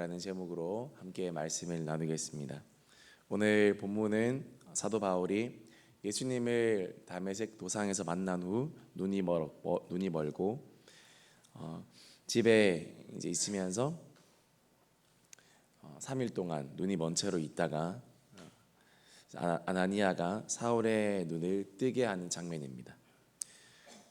사랑이라는 제목으로 함께 말씀을 나누겠습니다. 오늘 본문은 사도 바울이 예수님을 담에색 도상에서 만난 후 눈이 멀 어, 눈이 멀고 어, 집에 이제 있으면서 어, 3일 동안 눈이 먼 채로 있다가 어, 아- 아나니아가 사울의 눈을 뜨게 하는 장면입니다.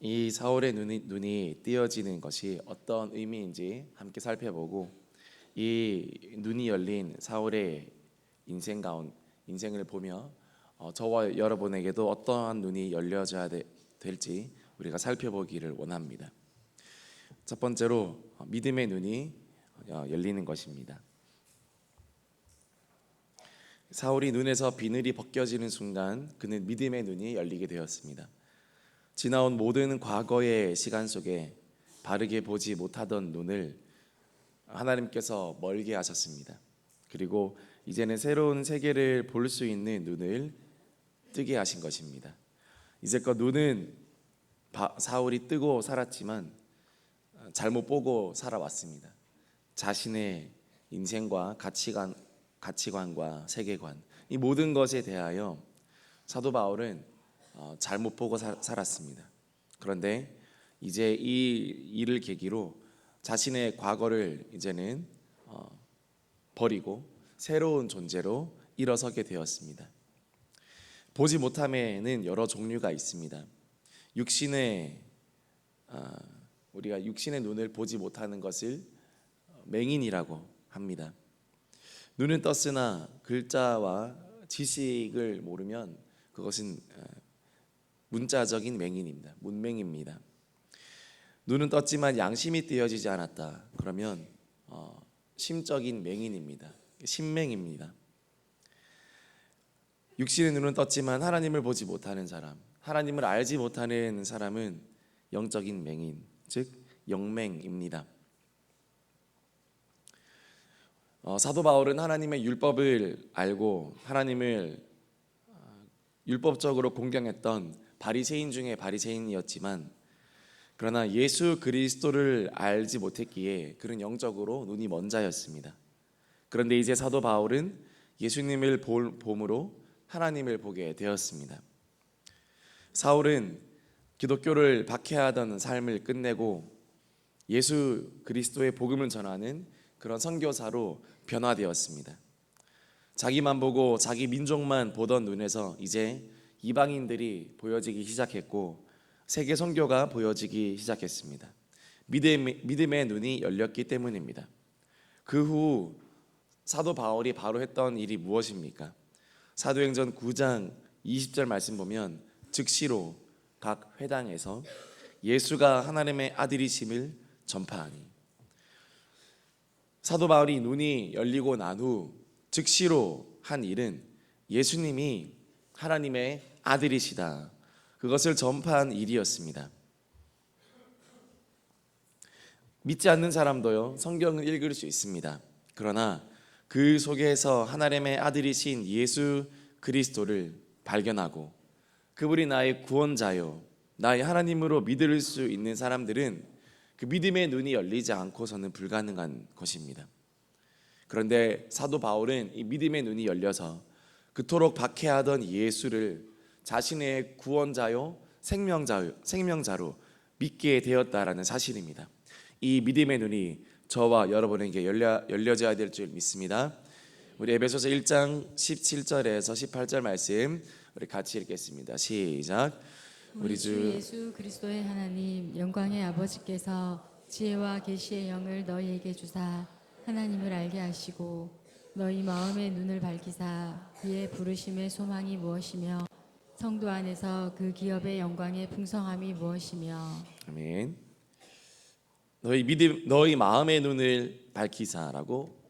이 사울의 눈이, 눈이 띄어지는 것이 어떤 의미인지 함께 살펴보고 이 눈이 열린 사울의 인생 가운 인생을 보며 어, 저와 여러분에게도 어떠한 눈이 열려져야 되- 될지 우리가 살펴보기를 원합니다. 첫 번째로 어, 믿음의 눈이 어, 열리는 것입니다. 사울이 눈에서 비늘이 벗겨지는 순간 그는 믿음의 눈이 열리게 되었습니다. 지나온 모든 과거의 시간 속에 바르게 보지 못하던 눈을 하나님께서 멀게 하셨습니다. 그리고 이제는 새로운 세계를 볼 수 있는 눈을 뜨게 하신 것입니다. 이제껏 눈은 바- 사울이 뜨고 살았지만 어, 잘못 보고 살아왔습니다. 자신의 인생과 가치관, 가치관과 세계관 이 모든 것에 대하여 사도 바울은 어, 잘못 보고 사- 살았습니다. 그런데 이제 이 일을 계기로 자신의 과거를 이제는 어, 버리고 새로운 존재로 일어서게 되었습니다. 보지 못함에는 여러 종류가 있습니다. 육신의 아, 우리가 육신의 눈을 보지 못하는 것을 맹인이라고 합니다. 눈은 떴으나 글자와 지식을 모르면 그것은 어, 문자적인 맹인입니다. 문맹입니다. 눈은 떴지만 양심이 띄어지지 않았다. 그러면 어, 심적인 맹인입니다. 신맹입니다. 육신의 눈은 떴지만 하나님을 보지 못하는 사람, 하나님을 알지 못하는 사람은 영적인 맹인, 즉 영맹입니다. 어, 사도 바울은 하나님의 율법을 알고 하나님을 어, 율법적으로 공경했던 바리새인 중에 바리새인이었지만 그러나 예수 그리스도를 알지 못했기에 그는 영적으로 눈이 먼 자였습니다. 그런데 이제 사도 바울은 예수님을 볼- 봄으로 하나님을 보게 되었습니다. 사울은 기독교를 박해하던 삶을 끝내고 예수 그리스도의 복음을 전하는 그런 선교사로 변화되었습니다. 자기만 보고 자기 민족만 보던 눈에서 이제 이방인들이 보여지기 시작했고 세계 선교가 보여지기 시작했습니다. 믿음의, 믿음 의 눈이 열렸기 때문입니다. 그 후 사도 바울이 바로 했던 일이 무엇입니까? 사도행전 9장 20절 말씀 보면 즉시로 각 회당에서 예수가 하나님의 아들이심을 전파하니 사도 바울이 눈이 열리고 난 후 즉시로 한 일은 예수님이 하나님의 아들이시다. 그것을 전파한 일이었습니다. 믿지 않는 사람도요, 성경을 읽을 수 있습니다. 그러나 그 속에서 하나님의 아들이신 예수 그리스도를 발견하고 그분이 나의 구원자요, 나의 하나님으로 믿을 수 있는 사람들은 그 믿음의 눈이 열리지 않고서는 불가능한 것입니다. 그런데 사도 바울은 이 믿음의 눈이 열려서 그토록 박해하던 예수를 자신의 구원자요 생명자요 생명자로 믿게 되었다라는 사실입니다. 이 믿음의 눈이 저와 여러분에게 열려 열려져야 될 줄 믿습니다. 우리 에베소서 1장 17절에서 18절 말씀 우리 같이 읽겠습니다. 시작. 우리 주 예수 그리스도의 하나님 영광의 아버지께서 지혜와 계시의 영을 너희에게 주사 하나님을 알게 하시고 너희 마음의 눈을 밝히사 그의 부르심의 소망이 무엇이며 성도 안에서 그 기업의 영광의 풍성함이 무엇이며 아멘. 너희 믿음 너희 마음의 눈을 밝히사라고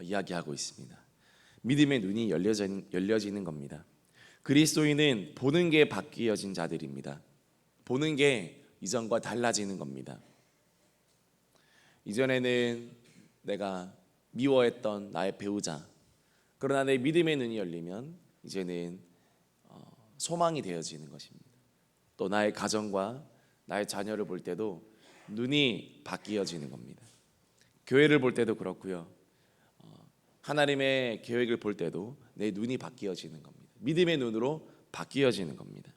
이야기하고 있습니다. 믿음의 눈이 열려진, 열려지는 겁니다. 그리스도인은 보는 게 바뀌어진 자들입니다. 보는 게 이전과 달라지는 겁니다. 이전에는 내가 미워했던 나의 배우자, 그러나 내 믿음의 눈이 열리면 이제는 어, 소망이 되어지는 것입니다. 또 나의 가정과 나의 자녀를 볼 때도 눈이 바뀌어지는 겁니다. 교회를 볼 때도 그렇고요. 하나님의 계획을 볼 때도 내 눈이 바뀌어지는 겁니다. 믿음의 눈으로 바뀌어지는 겁니다.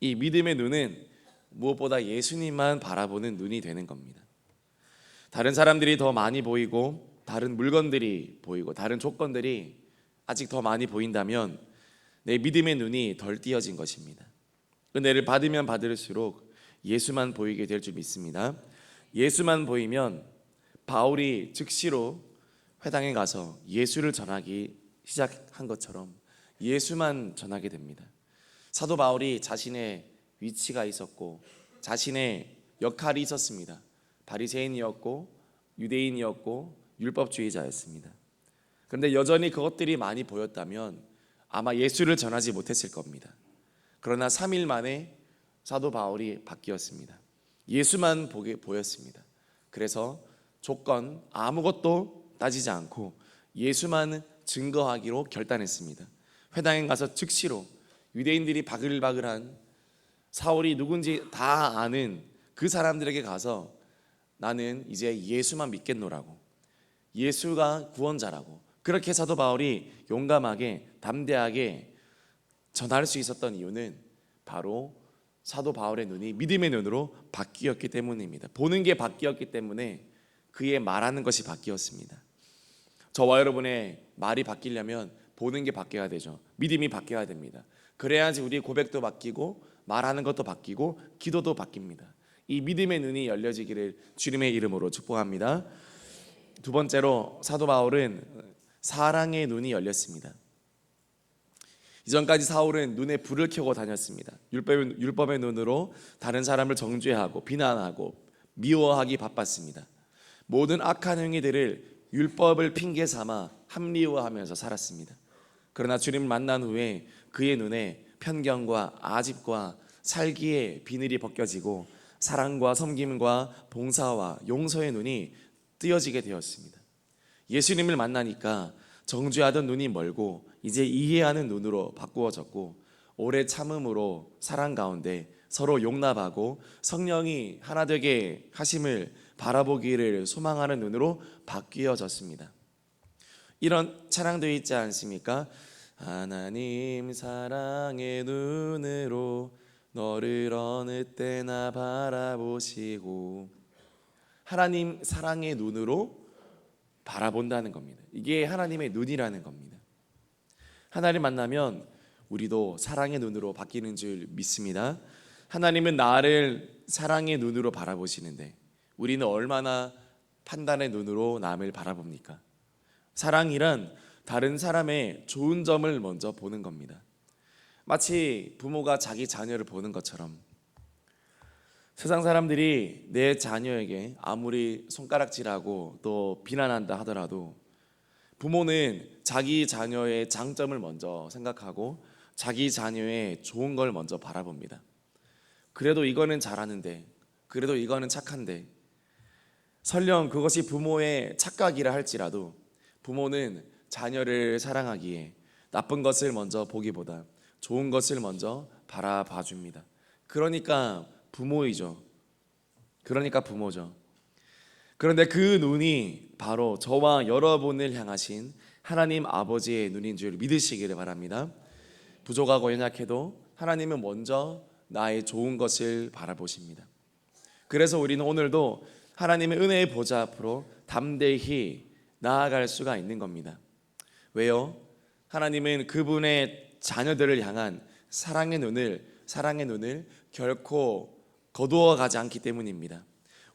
이 믿음의 눈은 무엇보다 예수님만 바라보는 눈이 되는 겁니다. 다른 사람들이 더 많이 보이고 다른 물건들이 보이고 다른 조건들이 아직 더 많이 보인다면 내 믿음의 눈이 덜 띄어진 것입니다. 은혜를 받으면 받을수록 예수만 보이게 될 줄 믿습니다. 예수만 보이면 바울이 즉시로 회당에 가서 예수를 전하기 시작한 것처럼 예수만 전하게 됩니다. 사도 바울이 자신의 위치가 있었고 자신의 역할이 있었습니다. 바리새인이었고 유대인이었고 율법주의자였습니다. 그런데 여전히 그것들이 많이 보였다면 아마 예수를 전하지 못했을 겁니다. 그러나 3일 만에 사도 바울이 바뀌었습니다. 예수만 보게 보였습니다. 그래서 조건 아무것도 따지지 않고 예수만 증거하기로 결단했습니다. 회당에 가서 즉시로 유대인들이 바글바글한 사울이 누군지 다 아는 그 사람들에게 가서 나는 이제 예수만 믿겠노라고 예수가 구원자라고 그렇게 사도 바울이 용감하게 담대하게 전할 수 있었던 이유는 바로 사도 바울의 눈이 믿음의 눈으로 바뀌었기 때문입니다. 보는 게 바뀌었기 때문에 그의 말하는 것이 바뀌었습니다. 저와 여러분의 말이 바뀌려면 보는 게 바뀌어야 되죠. 믿음이 바뀌어야 됩니다. 그래야지 우리 고백도 바뀌고 말하는 것도 바뀌고 기도도 바뀝니다. 이 믿음의 눈이 열려지기를 주님의 이름으로 축복합니다. 두 번째로 사도 바울은 사랑의 눈이 열렸습니다. 이전까지 사울은 눈에 불을 켜고 다녔습니다. 율법의, 율법의 눈으로 다른 사람을 정죄하고 비난하고 미워하기 바빴습니다. 모든 악한 행위들을 율법을 핑계 삼아 합리화하면서 살았습니다. 그러나 주님을 만난 후에 그의 눈에 편견과 아집과 살기의 비늘이 벗겨지고 사랑과 섬김과 봉사와 용서의 눈이 뜨여지게 되었습니다. 예수님을 만나니까 정죄하던 눈이 멀고 이제 이해하는 눈으로 바꾸어졌고 오래 참음으로 사랑 가운데 서로 용납하고 성령이 하나 되게 하심을 바라보기를 소망하는 눈으로 바뀌어졌습니다. 이런 찬양도 있지 않습니까? 하나님 사랑의 눈으로 너를 어느 때나 바라보시고 하나님 사랑의 눈으로 바라본다는 겁니다. 이게 하나님의 눈이라는 겁니다. 하나님 만나면 우리도 사랑의 눈으로 바뀌는 줄 믿습니다. 하나님은 나를 사랑의 눈으로 바라보시는데 우리는 얼마나 판단의 눈으로 남을 바라봅니까? 사랑이란 다른 사람의 좋은 점을 먼저 보는 겁니다. 마치 부모가 자기 자녀를 보는 것처럼 세상 사람들이 내 자녀에게 아무리 손가락질하고 또 비난한다 하더라도 부모는 자기 자녀의 장점을 먼저 생각하고 자기 자녀의 좋은 걸 먼저 바라봅니다. 그래도 이거는 잘하는데, 그래도 이거는 착한데, 설령 그것이 부모의 착각이라 할지라도 부모는 자녀를 사랑하기에 나쁜 것을 먼저 보기보다 좋은 것을 먼저 바라봐 줍니다. 그러니까 부모이죠. 그러니까 부모죠. 그런데 그 눈이 바로 저와 여러분을 향하신 하나님 아버지의 눈인 줄 믿으시기를 바랍니다. 부족하고 연약해도 하나님은 먼저 나의 좋은 것을 바라보십니다. 그래서 우리는 오늘도 하나님의 은혜의 보좌 앞으로 담대히 나아갈 수가 있는 겁니다. 왜요? 하나님은 그분의 자녀들을 향한 사랑의 눈을 사랑의 눈을 결코 거두어 가지 않기 때문입니다.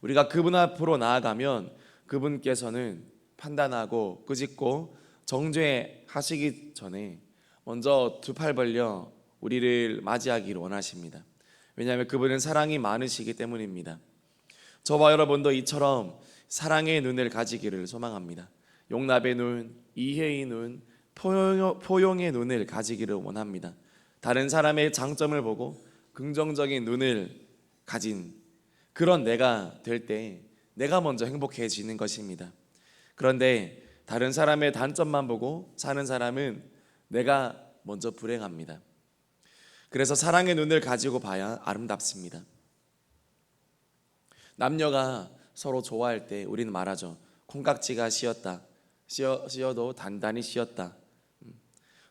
우리가 그분 앞으로 나아가면 그분께서는 판단하고 끄집고 정죄하시기 전에 먼저 두 팔 벌려 우리를 맞이하기를 원하십니다. 왜냐하면 그분은 사랑이 많으시기 때문입니다. 저와 여러분도 이처럼 사랑의 눈을 가지기를 소망합니다. 용납의 눈, 이해의 눈, 포용, 포용의 눈을 가지기를 원합니다. 다른 사람의 장점을 보고 긍정적인 눈을 가진 그런 내가 될 때 내가 먼저 행복해지는 것입니다. 그런데 다른 사람의 단점만 보고 사는 사람은 내가 먼저 불행합니다. 그래서 사랑의 눈을 가지고 봐야 아름답습니다. 남녀가 서로 좋아할 때 우리는 말하죠. 콩깍지가 씌었다. 씌어, 씌어도 단단히 씌었다. 음.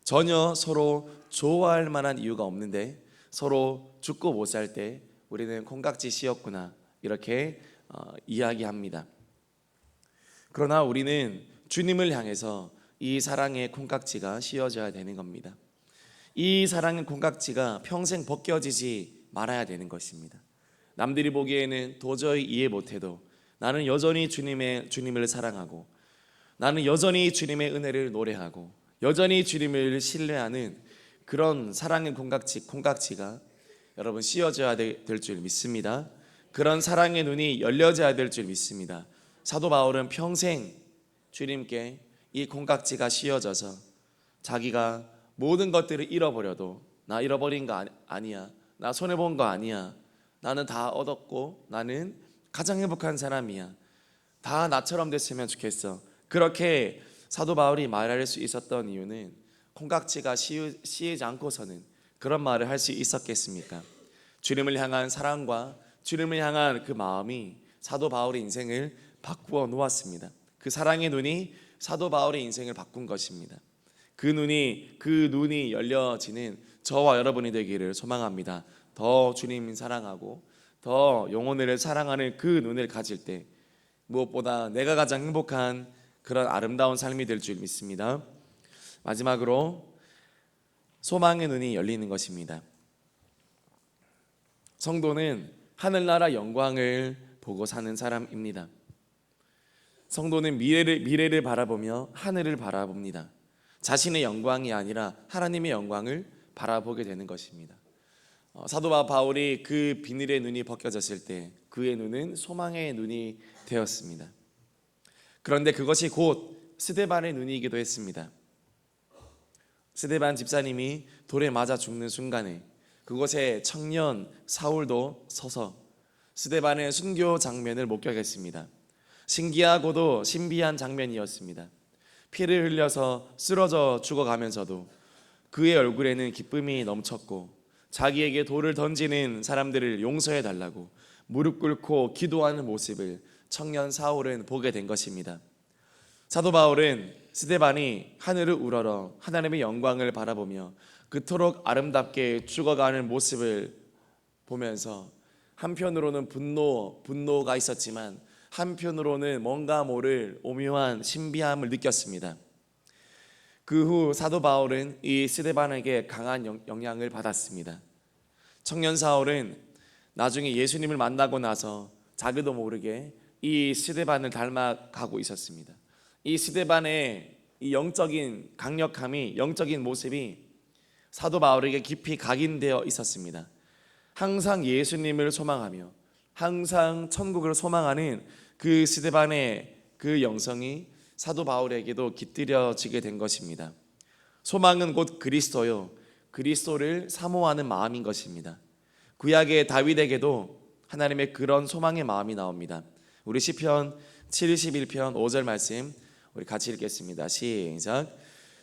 전혀 서로 좋아할 만한 이유가 없는데 서로 죽고 못 살 때 우리는 콩깍지 씌었구나 이렇게 어, 이야기합니다. 그러나 우리는 주님을 향해서 이 사랑의 콩깍지가 씌워져야 되는 겁니다. 이 사랑의 콩깍지가 평생 벗겨지지 말아야 되는 것입니다. 남들이 보기에는 도저히 이해 못해도 나는 여전히 주님의 주님을 사랑하고 나는 여전히 주님의 은혜를 노래하고 여전히 주님을 신뢰하는 그런 사랑의 콩깍지 콩깍지가 여러분 씌워져야 될 줄 믿습니다. 그런 사랑의 눈이 열려져야 될 줄 믿습니다. 사도 바울은 평생 주님께 이 콩깍지가 씌워져서 자기가 모든 것들을 잃어버려도 나 잃어버린 거 아니- 아니야. 나 손해 본 거 아니야. 나는 다 얻었고 나는 가장 행복한 사람이야. 다 나처럼 됐으면 좋겠어. 그렇게 사도 바울이 말할 수 있었던 이유는 콩깍지가 씌우, 씌이지 않고서는 그런 말을 할 수 있었겠습니까? 주님을 향한 사랑과 주님을 향한 그 마음이 사도 바울의 인생을 바꾸어 놓았습니다. 그 사랑의 눈이 사도 바울의 인생을 바꾼 것입니다. 그 눈이 그 눈이 열려지는 저와 여러분이 되기를 소망합니다. 더 주님 사랑하고 더 영혼을 사랑하는 그 눈을 가질 때 무엇보다 내가 가장 행복한 그런 아름다운 삶이 될 줄 믿습니다. 마지막으로 소망의 눈이 열리는 것입니다. 성도는 하늘나라 영광을 보고 사는 사람입니다. 성도는 미래를 미래를 바라보며 하늘을 바라봅니다. 자신의 영광이 아니라 하나님의 영광을 바라보게 되는 것입니다. 어, 사도 바- 바울이 그 비늘의 눈이 벗겨졌을 때 그의 눈은 소망의 눈이 되었습니다. 그런데 그것이 곧 스데반의 눈이기도 했습니다. 스데반 집사님이 돌에 맞아 죽는 순간에 그곳에 청년 사울도 서서 스데반의 순교 장면을 목격했습니다. 신기하고도 신비한 장면이었습니다. 피를 흘려서 쓰러져 죽어가면서도 그의 얼굴에는 기쁨이 넘쳤고 자기에게 돌을 던지는 사람들을 용서해 달라고 무릎 꿇고 기도하는 모습을 청년 사울은 보게 된 것입니다. 사도 바울은 스데반이 하늘을 우러러 하나님의 영광을 바라보며 그토록 아름답게 죽어가는 모습을 보면서 한편으로는 분노, 분노가 있었지만 한편으로는 뭔가 모를 오묘한 신비함을 느꼈습니다. 그 후 사도 바울은 이 스데반에게 강한 영- 영향을 받았습니다. 청년 사울은 나중에 예수님을 만나고 나서 자기도 모르게 이 스데반을 닮아가고 있었습니다. 이 스데반의 이 영적인 강력함이 영적인 모습이 사도 바울에게 깊이 각인되어 있었습니다. 항상 예수님을 소망하며 항상 천국을 소망하는 그 스데반의 그 영성이 사도 바울에게도 깃들여지게 된 것입니다. 소망은 곧 그리스도요. 그리스도를 사모하는 마음인 것입니다. 구약의 다윗에게도 하나님의 그런 소망의 마음이 나옵니다. 우리 시편 71편 5절 말씀 우리 같이 읽겠습니다. 시작.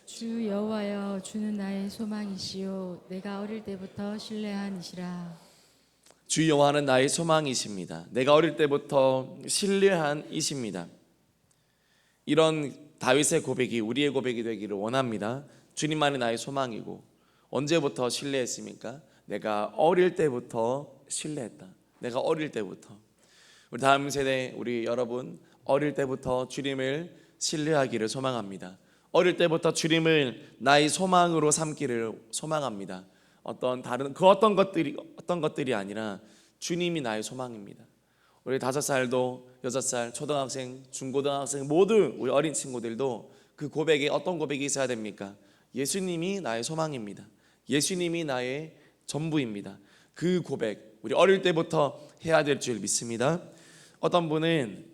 주 여호와여 주는 나의 소망이시요 내가 어릴 때부터 신뢰한 이시라 주 여호와는 나의 소망이십니다. 내가 어릴 때부터 신뢰한 이십니다. 이런 다윗의 고백이 우리의 고백이 되기를 원합니다. 주님만이 나의 소망이고 언제부터 신뢰했습니까? 내가 어릴 때부터 신뢰했다. 내가 어릴 때부터 우리 다음 세대 우리 여러분 어릴 때부터 주님을 신뢰하기를 소망합니다. 어릴 때부터 주님을 나의 소망으로 삼기를 소망합니다. 어떤 다른 그 어떤 것들이 어떤 것들이 아니라 주님이 나의 소망입니다. 우리 다섯 살도 여섯 살 초등학생 중고등학생 모두 우리 어린 친구들도 그 고백에 어떤 고백이 있어야 됩니까? 예수님이 나의 소망입니다. 예수님이 나의 전부입니다. 그 고백 우리 어릴 때부터 해야 될 줄 믿습니다. 어떤 분은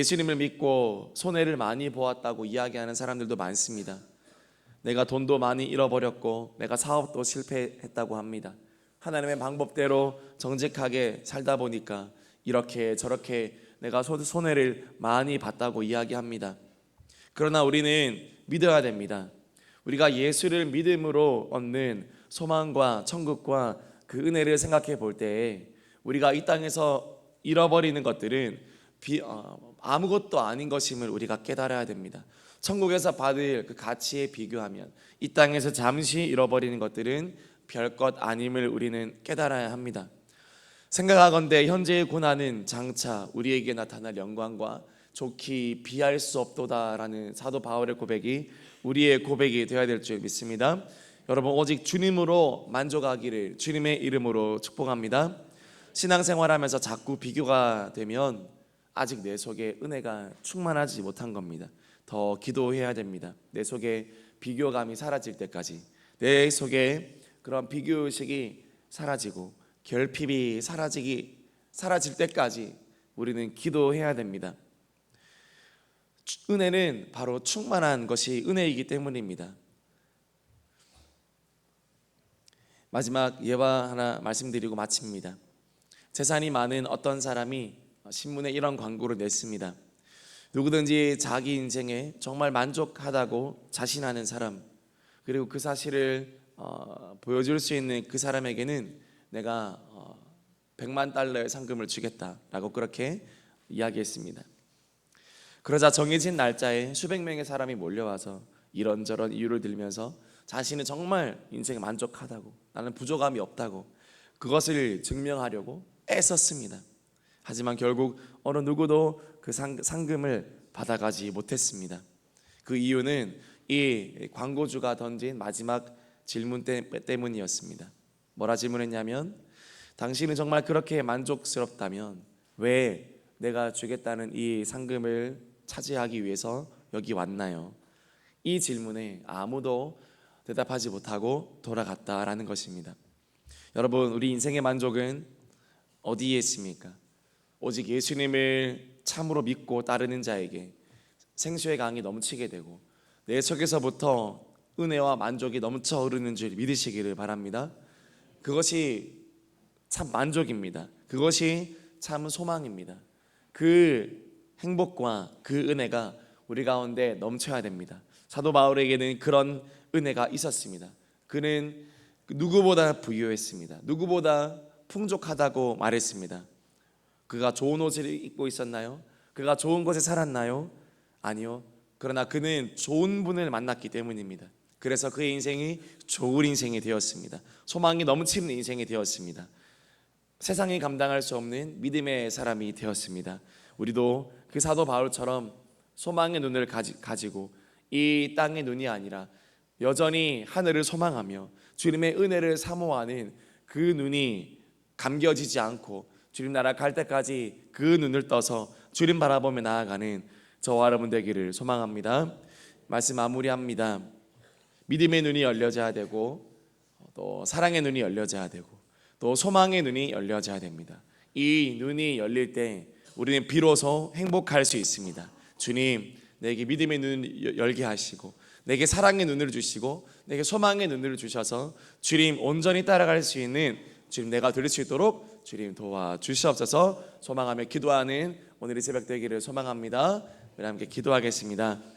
예수님을 믿고 손해를 많이 보았다고 이야기하는 사람들도 많습니다. 내가 돈도 많이 잃어버렸고 내가 사업도 실패했다고 합니다. 하나님의 방법대로 정직하게 살다 보니까 이렇게 저렇게 내가 소- 손해를 많이 봤다고 이야기합니다. 그러나 우리는 믿어야 됩니다. 우리가 예수를 믿음으로 얻는 소망과 천국과 그 은혜를 생각해 볼 때에 우리가 이 땅에서 잃어버리는 것들은 비- 어, 아무것도 아닌 것임을 우리가 깨달아야 됩니다. 천국에서 받을 그 가치에 비교하면 이 땅에서 잠시 잃어버리는 것들은 별것 아님을 우리는 깨달아야 합니다. 생각하건대 현재의 고난은 장차 우리에게 나타날 영광과 좋기 비할 수 없도다라는 사도 바울의 고백이 우리의 고백이 되어야 될 줄 믿습니다. 여러분 오직 주님으로 만족하기를 주님의 이름으로 축복합니다. 신앙생활하면서 자꾸 비교가 되면 아직 내 속에 은혜가 충만하지 못한 겁니다. 더 기도해야 됩니다. 내 속에 비교감이 사라질 때까지 내 속에 그런 비교 의식이 사라지고 결핍이 사라지기 사라질 때까지 우리는 기도해야 됩니다. 은혜는 바로 충만한 것이 은혜이기 때문입니다. 마지막 예화 하나 말씀드리고 마칩니다. 재산이 많은 어떤 사람이 신문에 이런 광고를 냈습니다. 누구든지 자기 인생에 정말 만족하다고 자신하는 사람 그리고 그 사실을 어, 보여줄 수 있는 그 사람에게는 내가 어, 100만 달러의 상금을 주겠다라고 그렇게 이야기했습니다. 그러자 정해진 날짜에 수백 명의 사람이 몰려와서 이런저런 이유를 들면서 자신은 정말 인생에 만족하다고 나는 부족함이 없다고 그것을 증명하려고 애썼습니다. 하지만 결국 어느 누구도 그 상, 상금을 받아가지 못했습니다. 그 이유는 이 광고주가 던진 마지막 질문 때, 때문이었습니다. 뭐라 질문했냐면 당신은 정말 그렇게 만족스럽다면 왜 내가 주겠다는 이 상금을 차지하기 위해서 여기 왔나요? 이 질문에 아무도 대답하지 못하고 돌아갔다라는 것입니다. 여러분, 우리 인생의 만족은 어디에 있습니까? 오직 예수님을 참으로 믿고 따르는 자에게 생수의 강이 넘치게 되고 내 속에서부터 은혜와 만족이 넘쳐 흐르는 줄 믿으시기를 바랍니다. 그것이 참 만족입니다. 그것이 참 소망입니다. 그 행복과 그 은혜가 우리 가운데 넘쳐야 됩니다. 사도 바울에게는 그런 은혜가 있었습니다. 그는 누구보다 부유했습니다. 누구보다 풍족하다고 말했습니다. 그가 좋은 옷을 입고 있었나요? 그가 좋은 곳에 살았나요? 아니요. 그러나 그는 좋은 분을 만났기 때문입니다. 그래서 그의 인생이 좋은 인생이 되었습니다. 소망이 넘치는 인생이 되었습니다. 세상이 감당할 수 없는 믿음의 사람이 되었습니다. 우리도 그 사도 바울처럼 소망의 눈을 가지, 가지고 이 땅의 눈이 아니라 여전히 하늘을 소망하며 주님의 은혜를 사모하는 그 눈이 감겨지지 않고 주님 나라 갈 때까지 그 눈을 떠서 주님 바라보며 나아가는 저와 여러분 되기를 소망합니다. 말씀 마무리합니다. 믿음의 눈이 열려져야 되고 또 사랑의 눈이 열려져야 되고 또 소망의 눈이 열려져야 됩니다. 이 눈이 열릴 때 우리는 비로소 행복할 수 있습니다. 주님, 내게 믿음의 눈을 열게 하시고 내게 사랑의 눈을 주시고 내게 소망의 눈을 주셔서 주님 온전히 따라갈 수 있는 주님 내가 될수 있도록 주님 도와 주시옵소서 소망하며 기도하는 오늘의 새벽 되기를 소망합니다. 우리 함께 기도하겠습니다.